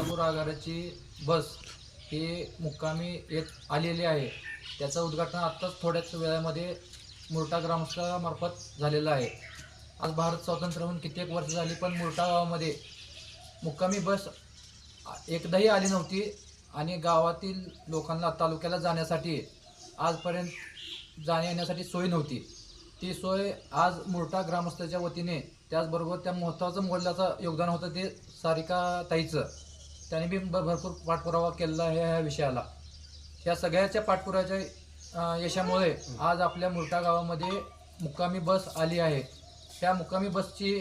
आघाडीची बस ही मुक्कामी येत आलेली आहे. त्याचं उद्घाटन आत्ताच थोड्याच वेळामध्ये मुरटा ग्रामस्थामार्फत झालेलं आहे. आज भारत स्वातंत्र्य होऊन कित्येक वर्ष झाली पण मुरटा गावामध्ये मुक्कामी बस एकदाही आली नव्हती आणि गावातील लोकांना तालुक्याला जाण्यासाठी आजपर्यंत जाण्या येण्यासाठी सोय नव्हती. ती सोय आज मुरटा ग्रामस्थाच्या वतीने त्याचबरोबर त्या महत्त्वाचं मोडल्याचं योगदान होतं ते सारिका ताईचं त्याने बी भरपूर पाठपुरावा केलेला आहे ह्या विषयाला. या सगळ्याच्या पाठपुराच्या यशामुळे आज आपल्या मुर्टा गावामध्ये मुक्कामी बस आली आहे. त्या मुक्कामी बसची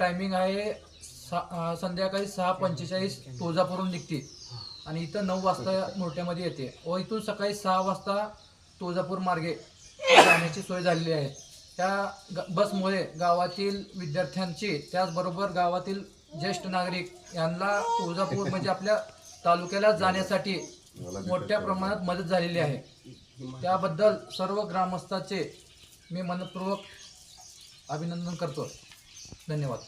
टायमिंग आहे सा संध्याकाळी सहा पंचेचाळीस तुळजापूरहून निघते. आणि इथं नऊ वाजता मुरट्यामध्ये येते. व इथून सकाळी सहा वाजता तुळजापूर मार्गे जाण्याची सोय झालेली आहे. त्या ग- बसमुळे गावातील विद्यार्थ्यांची त्याचबरोबर गावातील ज्येष्ठ नागरिक यांना तुळजापूर म्हणजे आपल्या तालुक्याला जाण्यासाठी मोठ्या प्रमाणात मदत झालेली आहे. त्याबद्दल सर्व ग्रामस्थाचे मी मनपूर्वक अभिनंदन करतो. धन्यवाद.